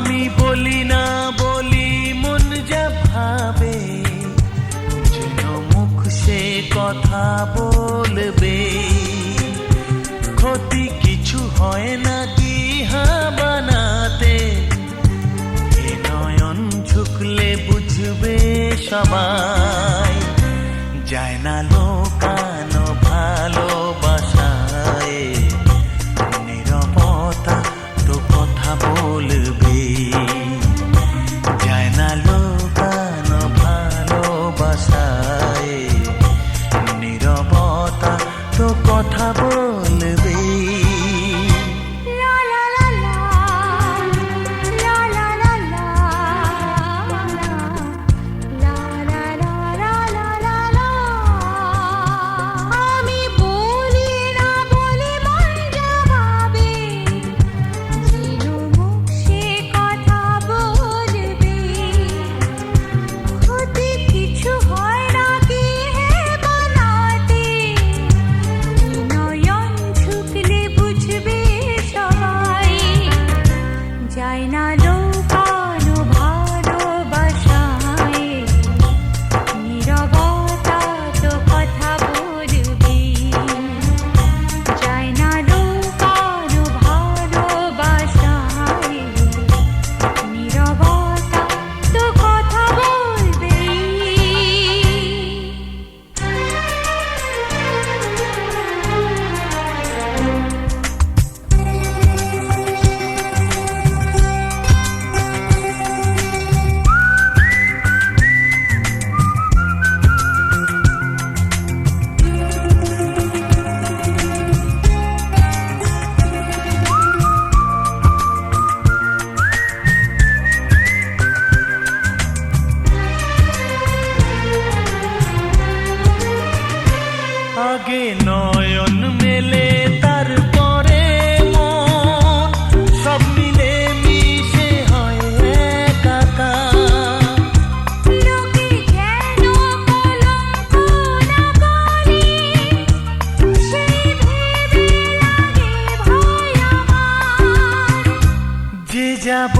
আমি বলি না, বলি মন যা ভাবে। যেন মুখ সে কথা বলবে। ক্ষতি কিছু হয় না দিহা বানাতে। নয়ন ঝুকলে বুঝবে সবাই जाए। আগে নয়ন মেলে তারপরে মন। সব মিলে মিশে হয় কাকা যে যাব